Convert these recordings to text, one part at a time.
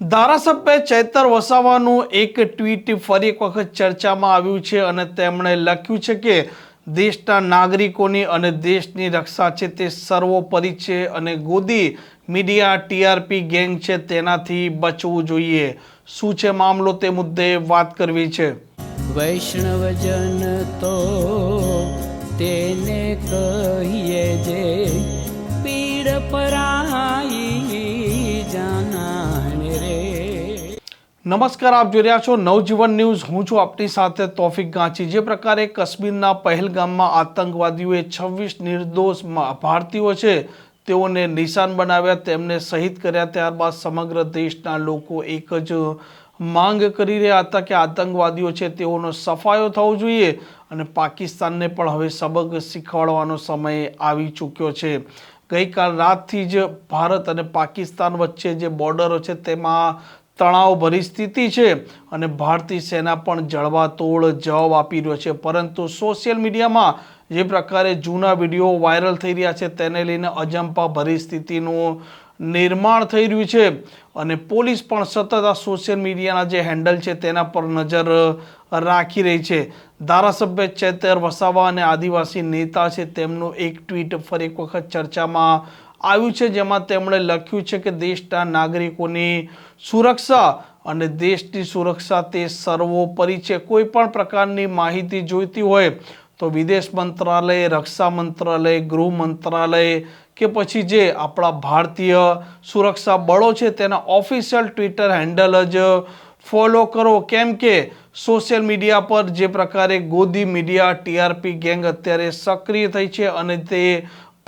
ધારાસભ્ય ચૈતર વસાવાનું એક ટ્વીટ ફરી એક વખત ચર્ચામાં આવ્યું છે અને તેમણે લખ્યું છે કે દેશના નાગરિકોની અને દેશની રક્ષા છે તે સર્વોપરી છે અને ગોદી મીડિયા ટીઆરપી ગેંગ છે તેનાથી બચવું જોઈએ. શું છે મામલો તે મુદ્દે વાત કરવી છે? વૈષ્ણવજન તો તેને કહીએ જે પીડ પરાઈ નમસ્કાર, આપ જોઈ રહ્યા છો નવજીવન ન્યૂઝ. હું છું આપની સાથે તોફિક ગાંચી. જે પ્રકારે કાશ્મીરના પહેલગામમાં આતંકવાદીઓએ છવ્વીસ નિર્દોષ ભારતીયો છે, તેઓને નિશાન બનાવ્યા, તેમને શહીદ કર્યા, ત્યારબાદ સમગ્ર દેશના લોકો એક જ માંગ કરી રહ્યા હતા કે આતંકવાદીઓ છે, તેઓનો સફાયો થવો જોઈએ અને પાકિસ્તાનને પણ હવે સબક શીખવાડવાનો સમય આવી ચૂક્યો છે. ગઈકાલ રાતથી જ ભારત અને પાકિસ્તાન વચ્ચે જે બોર્ડરો છે, તેમાં તણાવ ભરી સ્થિતિ છે અને ભારતીય સેના પણ જળવાતોડ જવાબ આપી રહ્યો છે. પરંતુ સોશિયલ મીડિયામાં જે પ્રકારે જૂના વીડિયો વાયરલ થઈ રહ્યા છે તેને લઈને અજંપા ભરી સ્થિતિનું નિર્માણ થઈ રહ્યું છે અને પોલીસ પણ સતત આ સોશિયલ મીડિયાના જે હેન્ડલ છે તેના પર નજર રાખી રહી છે. ધારાસભ્ય ચેતર વસાવા અને આદિવાસી નેતા છે તેમનું એક ટ્વીટ ફરી એક વખત ચર્ચામાં આવ્યું છે, જેમાં તેમણે લખ્યું છે કે દેશના નાગરિકોની સુરક્ષા અને દેશની સુરક્ષા તે સર્વોપરી છે. કોઈ પણ પ્રકારની માહિતી જોઈતી હોય તો વિદેશ મંત્રાલય, રક્ષા મંત્રાલય, ગૃહ મંત્રાલય કે પછી જે આપણા ભારતીય સુરક્ષા બળો છે, તેના ઓફિશિયલ ટ્વિટર હેન્ડલ જ ફોલો કરો. કેમ કે સોશિયલ મીડિયા પર જે પ્રકારે ગોદી મીડિયા, ટીઆરપી ગેંગ અત્યારે સક્રિય થઈ છે અને તે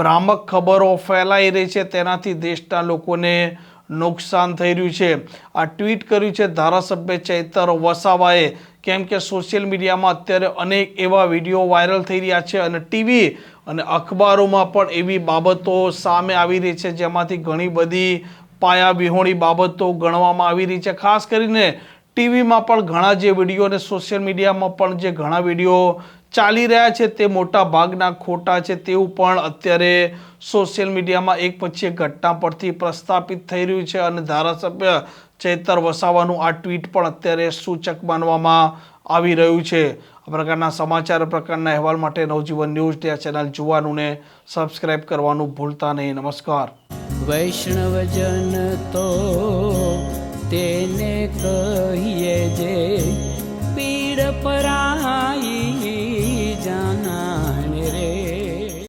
ભ્રામક ખબરો ફેલાઈ રહી છે. તેનાથી દેશના લોકોને નુકસાન થઈ રહ્યું છે. આ ટ્વીટ કર્યું છે ધારાસભ્ય ચૈતર વસાવાએ. કેમ કે સોશિયલ મીડિયામાં અત્યારે અનેક એવા વીડિયો વાયરલ થઈ રહ્યા છે અને ટીવી અને અખબારોમાં પણ એવી બાબતો સામે આવી રહી છે. જેમાંથી ઘણી બધી પાયા વિહોણી બાબતો ગણવામાં આવી રહી છે. ખાસ કરીને ટીવીમાં પણ ઘણા જે વીડિયો અને સોશિયલ મીડિયામાં પણ જે ઘણા વીડિયો ચાલી રહ્યા છે તે મોટા ભાગના ખોટા છે તેવું પણ અત્યારે સોશિયલ મીડિયામાં એક પછી એક ઘટના પરથી પ્રસ્થાપિત થઈ રહ્યું છે અને ધારાસભ્ય ચેતર વસાવાનું આ ટ્વીટ પણ અત્યારે સૂચક માનવામાં આવી રહ્યું છે. આ પ્રકારના સમાચાર પ્રકારના અહેવાલ માટે નવજીવન ન્યૂઝ ડે ચેનલ જોવાનું ને સબસ્ક્રાઇબ કરવાનું ભૂલતા નહીં. નમસ્કાર. વૈષ્ણવજન તો તેને કહીએ જે પીડ પરાઈ